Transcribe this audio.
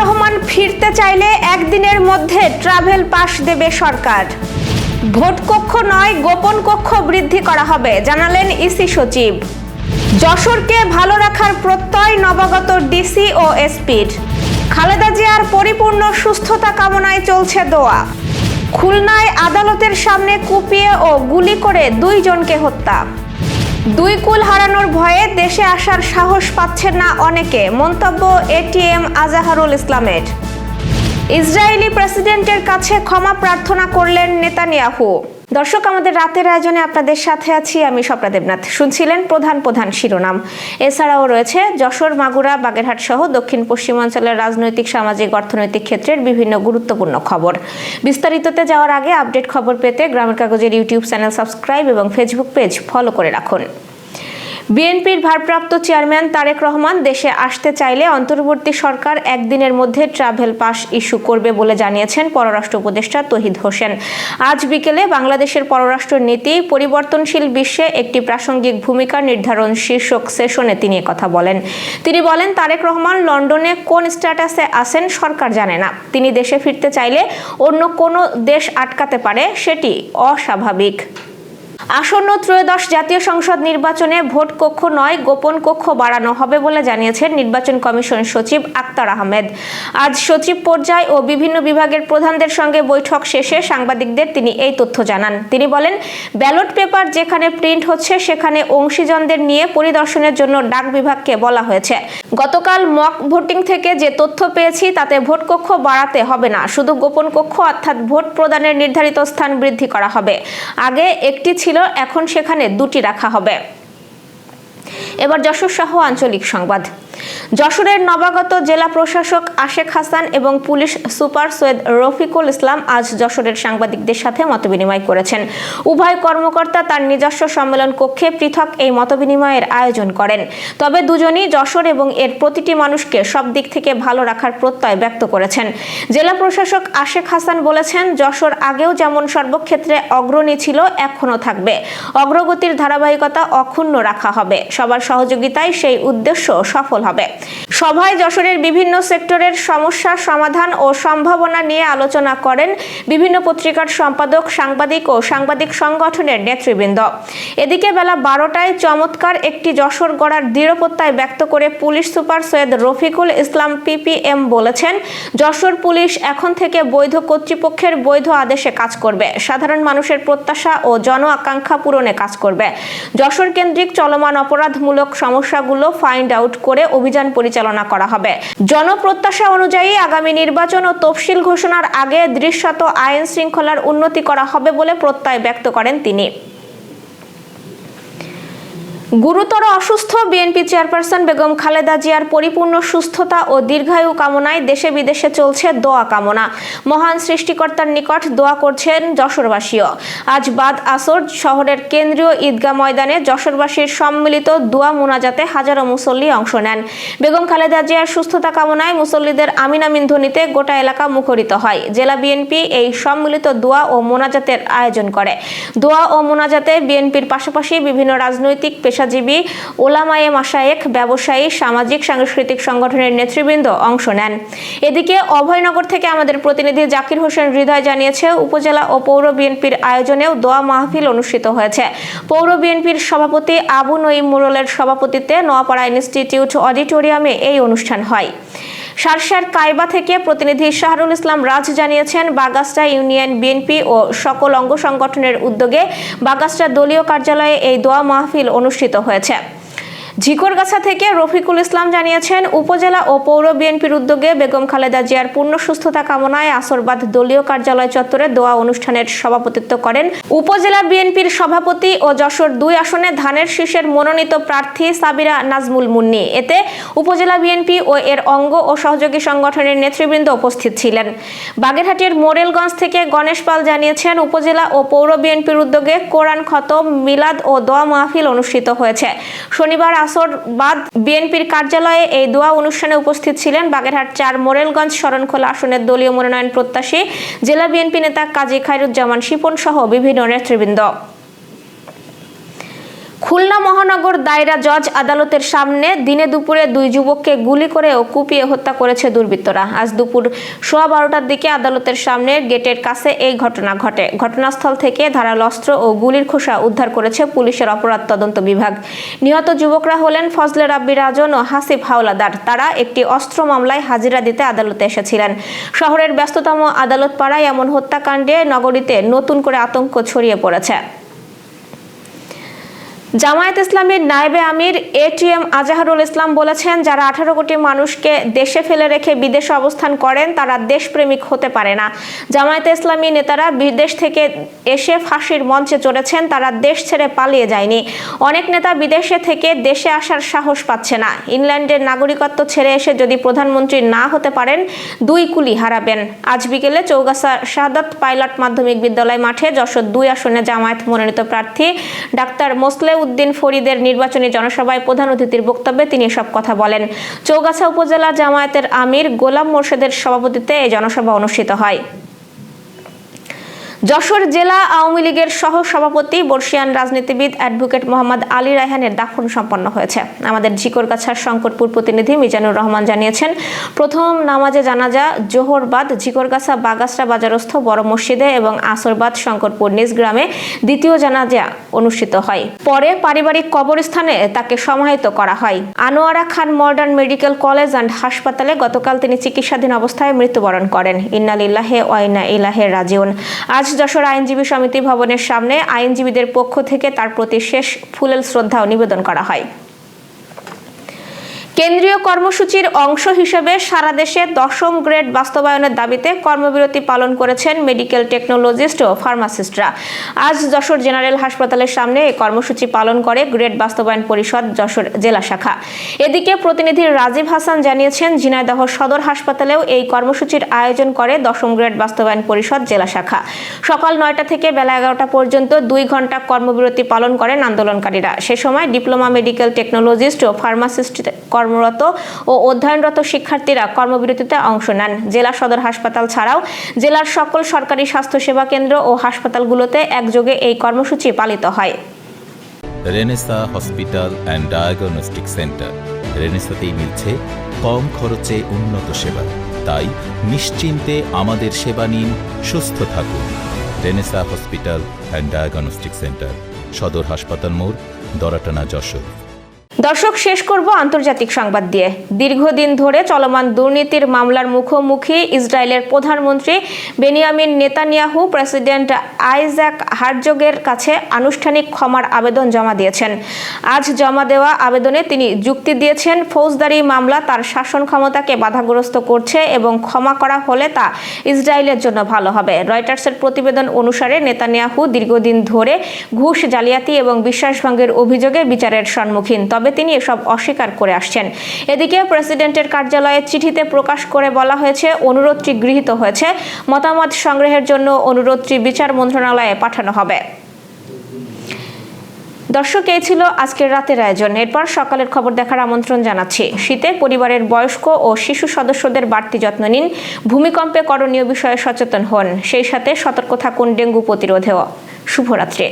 রহমান ফিরতে চাইলে একদিনের মধ্যে ট্রাভেল পাস দেবে সরকার। ভোট কক্ষ নয়, গোপন কক্ষ বৃদ্ধি করা হবে, জানালেন ইসি সচিব। যশোরকে ভালো রাখার প্রত্যয় নবাগত ডিসি ও এসপির খালেদা জিয়ার পরিপূর্ণ সুস্থতা কামনায় চলছে দোয়া। খুলনায় আদালতের সামনে কুপিয়ে ও গুলি করে দুইজনকে হত্যা। দুই কুল হারানোর ভয়ে দেশে আসার সাহস পাচ্ছেন না অনেকে, মন্তব্য এটিএম আজাহারুল ইসলামের। ইসরায়েলি প্রেসিডেন্টের কাছে ক্ষমা প্রার্থনা করলেন নেতানিয়াহু। দর্শক, আমাদের রাতের আয়োজনে আপনাদের সাথে আছি আমি স্বপ্না দেবনাথ। শুনছিলেন প্রধান প্রধান শিরোনাম। এছাড়াও রয়েছে যশোর, মাগুরা, বাগেরহাট সহ দক্ষিণ পশ্চিমাঞ্চলের রাজনৈতিক, সামাজিক, অর্থনৈতিক ক্ষেত্রের বিভিন্ন গুরুত্বপূর্ণ খবর। বিস্তারিততে যাওয়ার আগে আপডেট খবর পেতে গ্রামের কাগজের ইউটিউব চ্যানেল সাবস্ক্রাইব এবং ফেসবুক পেজ ফলো করে রাখুন। বিএনপির ভারপ্রাপ্ত চেয়ারম্যান তারেক রহমান দেশে আসতে চাইলে অন্তর্বর্তী সরকার একদিনের মধ্যে ট্রাভেল পাস ইস্যু করবে বলে জানিয়েছেন পররাষ্ট্র উপদেষ্টা তহিদ হোসেন। আজ বিকেলে বাংলাদেশের পররাষ্ট্র নীতি পরিবর্তনশীল বিশ্বে একটি প্রাসঙ্গিক ভূমিকা নির্ধারণ শীর্ষক সেশনে তিনি কথা বলেন। তিনি বলেন, তারেক রহমান লন্ডনে কোন স্ট্যাটাসে আছেন সরকার জানে না। তিনি দেশে ফিরতে চাইলে অন্য কোনো দেশ আটকাতে পারে, সেটি অস্বাভাবিক। আসন্ন ত্রয়োদশ জাতীয় সংসদ নির্বাচনে ভোট কক্ষ নয়, গোপন কক্ষ বাড়ানো হবে বলে জানিয়েছেন নির্বাচন কমিশন সচিব আক্তার আহমেদ। আজ সচিব পর্যায় ও বিভিন্ন বিভাগের প্রধানদের সঙ্গে বৈঠক শেষে সাংবাদিকদের তিনি এই তথ্য জানান। তিনি বলেন, ব্যালট পেপার যেখানে প্রিন্ট হচ্ছে, সেখানে অংশীজনদের নিয়ে পরিদর্শনের জন্য ডাক বিভাগকে বলা হয়েছে। গতকাল মক ভোটিং থেকে যে তথ্য পেয়েছি, তাতে ভোট কক্ষ বাড়াতে হবে না, শুধু গোপন কক্ষ অর্থাৎ ভোট প্রদানের নির্ধারিত স্থান বৃদ্ধি করা হবে। আগে একটি ছিল এখন সেখানে দুটি রাখা হবে। এবার যশোর সহ আঞ্চলিক সংবাদ। যশোরের নবাগত জেলা প্রশাসক আশেক হাসান এবং পুলিশ সুপার সৈয়দ রফিকুল ইসলাম আজ যশোরের সাংবাদিকদের সাথে মতবিনিময় করেছেন। উভয় কর্মকর্তা তার নিজস্ব সম্মেলন কক্ষে পৃথক এই মতবিনিময়ের আয়োজন করেন। তবে দুজনই যশোর এবং এর প্রতিটি মানুষকে সব দিক থেকে ভালো রাখার প্রত্যয় ব্যক্ত করেছেন। জেলা প্রশাসক আশেক হাসান বলেছেন, যশোর আগেও যেমন সর্বক্ষেত্রে অগ্রণী ছিল, এখনও থাকবে। অগ্রগতির ধারাবাহিকতা অক্ষুণ্ণ রাখা হবে। সবার সহযোগিতায় সেই উদ্দেশ্য সফল হবে। সভায় যশোরের বিভিন্ন সেক্টরের সমস্যা, সমাধান ও সম্ভাবনা নিয়ে আলোচনা করেন বিভিন্ন পত্রিকার সম্পাদক, সাংবাদিক ও সাংবাদিক সংগঠনের নেতৃবৃন্দ। এদিকে বেলা বারোটায় চমৎকার একটি যশোর গড়ার দৃঢ়প্রত্যয় ব্যক্ত করে police super Syed Rafiqul Islam PPM বলেছেন, যশোর পুলিশ এখন থেকে বৈধ কর্তৃপক্ষের বৈধ আদেশে কাজ করবে। সাধারণ মানুষের প্রত্যাশা ও জন আকাঙ্ক্ষা পূরণে কাজ করবে। যশোর কেন্দ্রিক চলমান অপরাধমূলক সমস্যাগুলো ফাইন্ড আউট করে অভিযান পরিচালনা করা হবে। জনপ্রত্যাশা অনুযায়ী আগামী নির্বাচন ও তফসিল ঘোষণার আগে দৃশ্যত আইন শৃঙ্খলার উন্নতি করা হবে বলে প্রত্যয় ব্যক্ত করেন তিনি। গুরুতর অসুস্থ বিএনপি চেয়ারপারসন বেগম খালেদা জিয়ার পরিপূর্ণ সুস্থতা ও দীর্ঘায়ু কামনায় দেশে বিদেশে চলছে দোয়া কামনা। মহান সৃষ্টিকর্তার নিকট দোয়া করছেন যশোরবাসীও। আজ বাদ আসর শহরের কেন্দ্রীয় ঈদগাহ ময়দানে যশোরবাসীর সম্মিলিত দোয়া মোনাজাতে হাজারো মুসল্লি অংশ নেন। বেগম খালেদা জিয়ার সুস্থতা কামনায় মুসল্লিদের আমিন আমিন ধ্বনিতে গোটা এলাকা মুখরিত হয়। জেলা বিএনপি এই সম্মিলিত দোয়া ও মোনাজাতের আয়োজন করে। দোয়া ও মোনাজাতে বিএনপির পাশাপাশি বিভিন্ন রাজনৈতিক পেশাজীবী ওলামায়ে মাসায়েক ব্যবসায়ী, সামাজিক, সাংস্কৃতিক সংগঠনের নেতৃবৃন্দ অংশ নেন। এদিকে অভয়নগর থেকে আমাদের প্রতিনিধি জাকির হোসেন হৃদয় জানিয়েছে, উপজেলা ও পৌর বিএনপির আয়োজনেও দোয়া মাহফিল অনুষ্ঠিত হয়েছে। পৌর বিএনপির সভাপতি আবু নঈম মুরলের সভাপতিত্বে নোয়াপাড়া ইনস্টিটিউট অডিটোরিয়ামে এই অনুষ্ঠান হয়। সারসার কায়বা থেকে প্রতিনিধি শাহরুল ইসলাম রাজ জানিয়েছেন, বাগাস্টা ইউনিয়ন বিএনপি ও সকল অঙ্গ সংগঠনের উদ্যোগে বাগাস্টা দলীয় কার্যালয়ে এই দোয়া মাহফিল অনুষ্ঠিত হয়েছে। ঝিকরগাছা থেকে রফিকুল ইসলাম জানিয়েছেন, উপজেলা ও পৌর বিএনপির উদ্যোগে বেগম খালেদা জিয়ার পূর্ণ সুস্থতা কামনায় আসরবাদ দলীয় কার্যালয় চত্বরে দোয়া অনুষ্ঠানের সভাপতিত্ব করেন। উপজেলা বিএনপির সভাপতি ও যশোর দুই আসনে ধানের শীষের মনোনীত প্রার্থী সাবিরা নাজমুল মুন্নি। এতে উপজেলা বিএনপি ও এর অঙ্গ ও সহযোগী সংগঠনের নেতৃবৃন্দ উপস্থিত ছিলেন। বাগেরহাটের মোরেলগঞ্জ থেকে গণেশ পাল জানিয়েছেন, উপজেলা ও পৌর বিএনপির উদ্যোগে কোরআন খতম, মিলাদ ও দোয়া মাহফিল অনুষ্ঠিত হয়েছে। শনিবার আসর বাদ বিএনপির কার্যালয়ে এই দোয়া অনুষ্ঠানে উপস্থিত ছিলেন বাগেরহাট চার মোরেলগঞ্জ শরণখোলা আসনের দলীয় মনোনয়ন প্রত্যাশী জেলা বিএনপি নেতা কাজী খায়রুজ্জামান শিপন সহ বিভিন্ন নেতৃবৃন্দ। খুলনা মহানগর দায়রা জজ আদালতের সামনে দিনে দুপুরে দুই যুবককে গুলি করে ও কুপিয়ে হত্যা করেছে দুর্বৃত্তরা। আজ দুপুর সোয়া বারোটার দিকে আদালতের সামনে গেটের কাছে এই ঘটনা ঘটে। ঘটনাস্থল থেকে ধারাল অস্ত্র ও গুলির খোসা উদ্ধার করেছে পুলিশের অপরাধ তদন্ত বিভাগ। নিহত যুবকরা হলেন ফজলে রাব্বি রাজন ও হাসিফ হাওলাদার। তারা একটি অস্ত্র মামলায় হাজিরা দিতে আদালতে এসেছিলেন। শহরের ব্যস্ততম আদালত পাড়ায় এমন হত্যাকাণ্ডে নগরীতে নতুন করে আতঙ্ক ছড়িয়ে পড়েছে। জামায়াত ইসলামীর নায়েবে আমির এটিএম আজাহারুল ইসলাম বলেছেন, যারা আঠারো কোটি মানুষকে দেশে ফেলে রেখে বিদেশে অবস্থান করেন, তারা দেশপ্রেমিক হতে পারে না। জামায়াতে ইসলামী নেতারা বিদেশ থেকে এসে ফাঁসির মঞ্চে চড়েছেন, তারা দেশ ছেড়ে পালিয়ে যায়নি। অনেক নেতা বিদেশে থেকে দেশে আসার সাহস পাচ্ছে না। ইংল্যান্ডের নাগরিকত্ব ছেড়ে এসে যদি প্রধানমন্ত্রী না হতে পারেন, দুই কুলি হারাবেন। আজ বিকেলে চৌগাছা শাহাদত পাইলট মাধ্যমিক বিদ্যালয় মাঠে যশোর দুই আসনে জামায়াত মনোনীত প্রার্থী ডাক্তার মোসলে উদ্দিন ফরিদের নির্বাচনী জনসভায় প্রধান অতিথির বক্তব্যে তিনি এসব কথা বলেন। চৌগাছা উপজেলা জামায়াতের আমির গোলাম মোর্শেদের সভাপতিত্বে এই জনসভা অনুষ্ঠিত হয়। যশোর জেলা আওয়ামী লীগের সহ সভাপতি বর্ষিয়ান রাজনীতিবিদ অ্যাডভোকেট মোহাম্মদ আলী রায়হানের দাফন সম্পন্ন হয়েছে। আমাদের ঝিকরগাছার শঙ্করপুর প্রতিনিধি মিজানুর রহমান জানিয়েছেন, প্রথম নামাজে জানাজা জোহরবাদ ঝিকরগাছা বাগাসরা বাজারস্থ বড় মসজিদে এবং আসরবাদ শঙ্করপুর নিজ গ্রামে দ্বিতীয় জানাজা অনুষ্ঠিত হয়। পরে পারিবারিক কবরস্থানে তাকে সমাহিত করা হয়। Anowara Khan modern medical college and হাসপাতালে গতকাল তিনি চিকিৎসাধীন অবস্থায় মৃত্যুবরণ করেন। ইন্নালিল্লাহে ওয়াইনা ইলাহে রাজিউন। আজ যশোর আইনজীবী সমিতি ভবনের সামনে আইনজীবীদের পক্ষ থেকে তার প্রতি শেষ ফুলেল শ্রদ্ধাও নিবেদন করা হয়। কেন্দ্রীয় কর্মসূচির অংশ হিসেবে সারা দেশে দশম গ্রেড বাস্তবায়নের দাবিতে কর্মবিরতি পালন করেছেন মেডিকেল টেকনোলজিস্ট ও ফার্মাসিস্টরা। আজ যশোর জেনারেল হাসপাতালের সামনে এই কর্মসূচি পালন করে গ্রেড বাস্তবায়ন পরিষদ যশোর জেলা শাখা। এদিকে প্রতিনিধি রাজীব হাসান জানিয়েছেন, ঝিনাইদহ সদর হাসপাতালেও এই কর্মসূচির আয়োজন করে দশম গ্রেড বাস্তবায়ন পরিষদ জেলা শাখা। সকাল নয়টা থেকে বেলা এগারোটা পর্যন্ত দুই ঘণ্টা কর্মবিরতি পালন করেন আন্দোলনকারীরা। সে সময় ডিপ্লোমা মেডিকেল টেকনোলজিস্ট ও ফার্মাসিস্ট কর্মরত ও অধ্যয়নরত শিক্ষার্থীরা কর্মবিরতিতে অংশ নেন। জেলা সদর হাসপাতাল ছাড়াও জেলার সকল সরকারি স্বাস্থ্যসেবা কেন্দ্র ও হাসপাতালগুলোতে একযোগে এই কর্মসূচি পালিত হয়। Renaissance hospital and diagnostic centre. রেনেসাতেই মিলছে কম খরচে উন্নত সেবা। তাই নিশ্চিন্তে আমাদের সেবা নিন, সুস্থ থাকুন। Renaissance hospital and diagnostic centre, সদর হাসপাতাল মোড়, দরাটানা যশোর। দর্শক, শেষ করব আন্তর্জাতিক সংবাদ দিয়ে। দীর্ঘদিন ধরে চলমান দুর্নীতির মামলার মুখোমুখি ইসরায়েলের প্রধানমন্ত্রী বেনিয়ামিন নেতানিয়াহু প্রেসিডেন্ট আইজ্যাক হারজোগের কাছে আনুষ্ঠানিক ক্ষমার আবেদন জমা দিয়েছেন। আজ জমা দেওয়া আবেদনে তিনি যুক্তি দিয়েছেন, ফৌজদারি মামলা তার শাসন ক্ষমতাকে বাধাগ্রস্ত করছে এবং ক্ষমা করা হলে তা ইসরায়েলের জন্য ভালো হবে। রয়টার্সের প্রতিবেদন অনুসারে নেতানিয়াহু দীর্ঘদিন ধরে ঘুষ, জালিয়াতি এবং বিশ্বাসভঙ্গের অভিযোগে বিচারের সম্মুখীন। তবে তিনি এসব অস্বীকার করে আসছেন। এদিকে প্রেসিডেন্টের কার্যালয়ে চিঠিতে প্রকাশ করে বলা হয়েছে, অনুরোধটি গৃহীত হয়েছে। মতামত সংগ্রহের জন্য অনুরোধটি বিচার মন্ত্রণালয়ে পাঠানো হবে। দর্শক, এই ছিল আজকের রাতের আয়োজন। এরপর সকালের খবর দেখার আমন্ত্রণ জানাচ্ছি। শীতে পরিবারের বয়স্ক ও শিশু সদস্যদের বাড়তি যত্ন নিন। ভূমিকম্পে করণীয় বিষয়ে সচেতন হন। সেই সাথে সতর্ক থাকুন ডেঙ্গু প্রতিরোধেও। শুভরাত্রি।